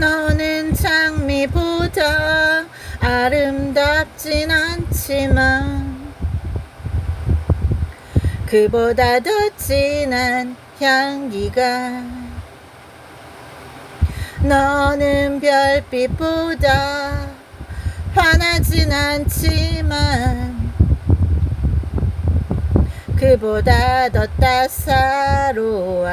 너는 장미보다 아름답진 않지만 그보다 더 진한 향기가 너는 별빛보다 환하진 않지만 그보다 더 따사로워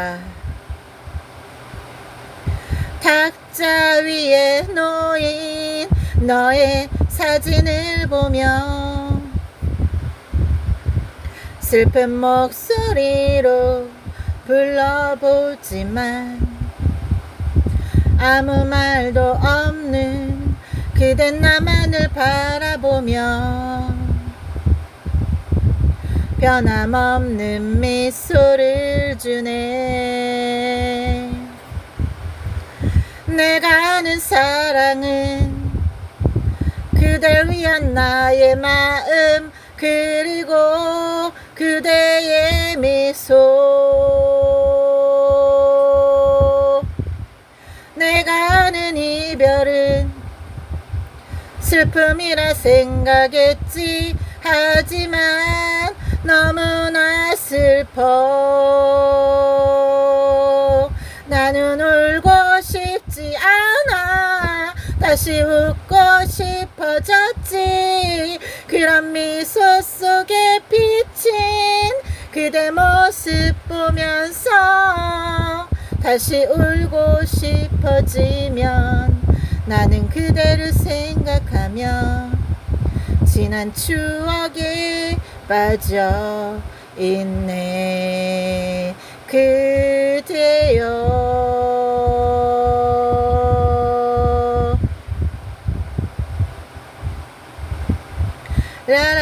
탁자 위에 놓인 너의 사진을 보며 슬픈 목소리로 불러보지만 아무 말도 없는 그댄 나만을 바라보며 변함없는 미소를 주네 내가 아는 사랑은 그댈 위한 나의 마음 그리고 그대의 미소. 내가 아는 이별은 슬픔이라 생각했지. 하지만 너무나 슬퍼. 나는 다시 웃고 싶어졌지. 그런 미소 속에 비친 그대 모습 보면서 다시 울고 싶어지면 나는 그대를 생각하며 지난 추억에 빠져 있네. 그대여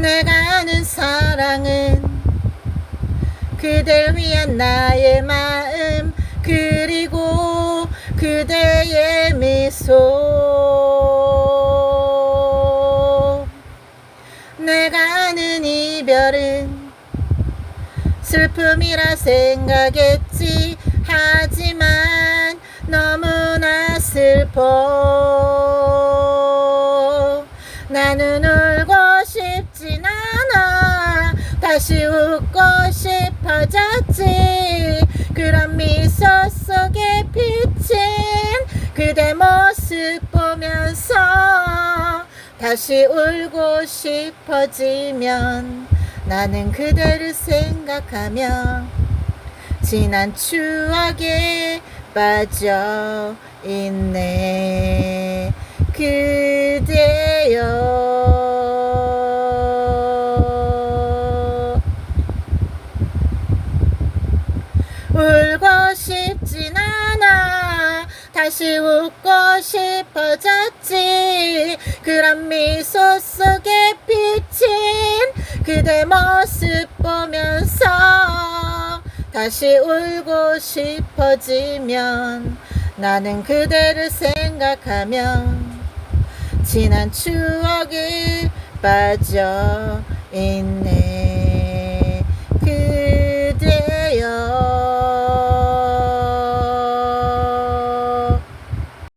내가 아는 사랑은 그댈 위한 나의 마음 그리고 그대의 미소. 내가 아는 이별은 슬픔이라 생각했지. 하지만 너무나 슬퍼. 나는 울 다시 웃고 싶어졌지. 그런 미소 속에 비친 그대 모습 보면서 다시 울고 싶어지면 나는 그대를 생각하며 지난 추억에 빠져 있네. 그대여 다시 웃고 싶어졌지. 그런 미소 속에 비친 그대 모습 보면서 다시 울고 싶어지면 나는 그대를 생각하며 지난 추억에 빠져